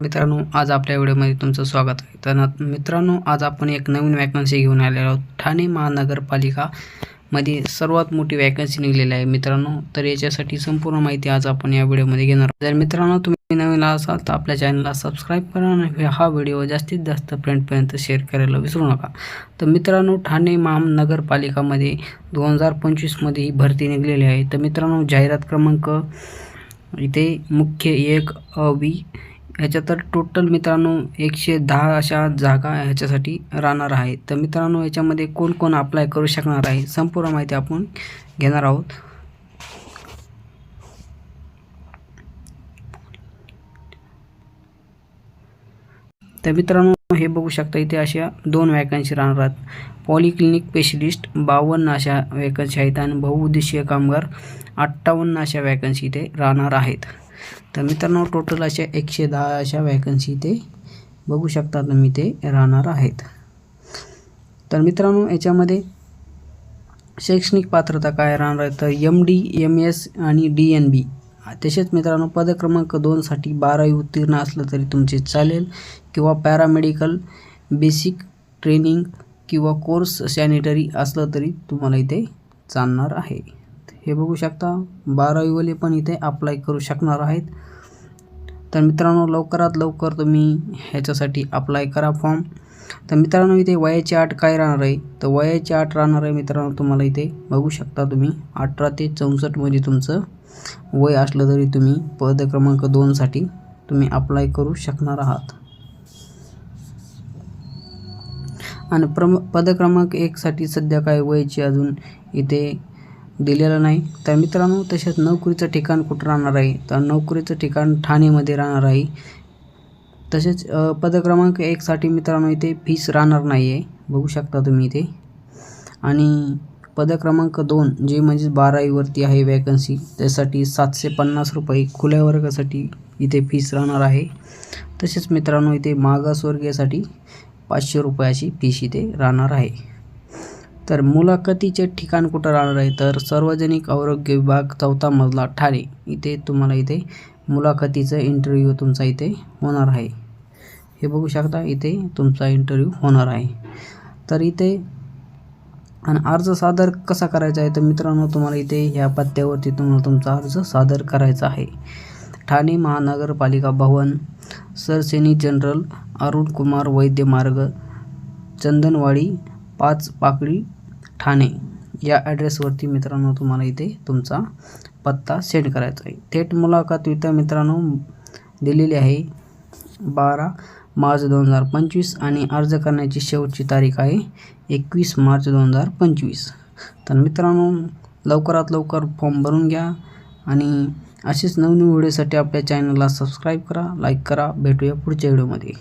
मित्रांनो आज आपल्या व्हिडिओमध्ये तुमचं स्वागत आहे. तर मित्रांनो आज आपण एक नवीन वॅकन्सी घेऊन आलेलो आहोत. ठाणे महानगरपालिका मध्ये सर्वात मोठी वॅकन्सी निघलेली आहे. मित्रांनो तर याच्यासाठी संपूर्ण माहिती आज आपण या व्हिडिओमध्ये घेणार आहोत. जर मित्रांनो तुम्ही नवीन असाल तर आपल्या चॅनलला सबस्क्राईब करा आणि हा व्हिडिओ जास्तीत जास्त फ्रेंडपर्यंत शेअर करायला विसरू नका. तर मित्रांनो ठाणे महानगरपालिकामध्ये दोन हजार पंचवीसमध्ये ही भरती निघलेली आहे. तर मित्रांनो जाहिरात क्रमांक इथे मुख्य एक अ बी ह्याच्या तर टोटल मित्रांनो एकशे दहा अशा जागा ह्याच्यासाठी राहणार आहे. तर मित्रांनो याच्यामध्ये कोण कोण अप्लाय करू शकणार आहे संपूर्ण माहिती आपण घेणार आहोत. तर मित्रांनो हे बघू शकता इथे अशा दोन वॅकन्सी राहणार आहेत. पॉलिक्लिनिक स्पेशलिस्ट बावन्न अशा वॅकन्सी आहेत आणि बहुउद्देशीय कामगार अठ्ठावन्न अशा वॅकन्सी इथे राहणार आहेत. तर मित्रांनो टोटल अशा एकशे दहा अशा वॅकन्सी ते बघू शकता तुम्ही ते राहणार आहेत. तर मित्रांनो याच्यामध्ये शैक्षणिक पात्रता काय राहणार आहे? तर एम डी एम एस आणि डी एन बी तसेच मित्रांनो पदक्रमांक दोनसाठी बारावी उत्तीर्ण असलं तरी तुमचे चालेल. किंवा पॅरामेडिकल बेसिक ट्रेनिंग किंवा कोर्स सॅनिटरी असलं तरी तुम्हाला इथे चालणार आहे. हे बघू शकता. बारावीवाले पण इथे अप्लाय करू शकणार आहेत. तर मित्रांनो लवकरात लवकर तुम्ही ह्याच्यासाठी अप्लाय करा फॉर्म तर मित्रांनो इथे वयाची आठ काय राहणार आहे? तर वयाची आठ राहणार आहे मित्रांनो तुम्हाला इथे बघू शकता तुम्ही. अठरा ते चौसष्टमध्ये तुमचं वय असलं तरी तुम्ही पद क्रमांक दोनसाठी तुम्ही अप्लाय करू शकणार आहात. आणि प्रम पद क्रमांक एकसाठी सध्या काय वयाची अजून? इथे दिलेलं नाही. तर मित्रांनो तसेच नोकरीचं ठिकाण कुठं राहणार आहे? तर नोकरीचं ठिकाण ठाणेमध्ये राहणार आहे. तसेच पदक्रमांक एकसाठी मित्रांनो इथे फीस राहणार नाही आहे बघू शकता तुम्ही इथे. आणि पदक्रमांक दोन जे म्हणजे बारावीवरती आहे वॅकन्सी त्यासाठी सातशे पन्नास रुपये खुल्या वर्गासाठी इथे फीस राहणार आहे. तसेच मित्रांनो इथे मागासवर्गीयासाठी पाचशे रुपयाची फीस इथे राहणार आहे. तर मुलाखतीचे ठिकाण कुठं राहणार आहे? तर सार्वजनिक आरोग्य विभाग चौथा मजला ठाणे. इथे तुम्हाला इथे मुलाखतीचं इंटरव्ह्यू तुमचा इथे होणार आहे. हे बघू शकता इथे तुमचा इंटरव्ह्यू होणार आहे. तर इथे आणि अर्ज सादर कसा करायचा आहे? तर मित्रांनो तुम्हाला इथे ह्या पत्त्यावरती तुम्हाला तुमचा अर्ज सादर करायचा आहे. ठाणे महानगरपालिका भवन सरसेनी जनरल अरुण कुमार वैद्य मार्ग चंदनवाडी पाच पाकळी ठाणे या ॲड्रेसवरती मित्रांनो तुम्हाला इथे तुमचा पत्ता सेंड करायचा आहे. थेट मुलाखत इथं मित्रांनो दिलेली आहे बारा मार्च दोन हजार पंचवीस आणि अर्ज करण्याची शेवटची तारीख आहे एकवीस मार्च दोन हजार पंचवीस. तर मित्रांनो लवकरात लवकर फॉर्म भरून घ्या आणि असेच नवनवीन व्हिडिओसाठी आपल्या चॅनलला सबस्क्राईब करा लाईक करा भेटूया पुढच्या व्हिडिओमध्ये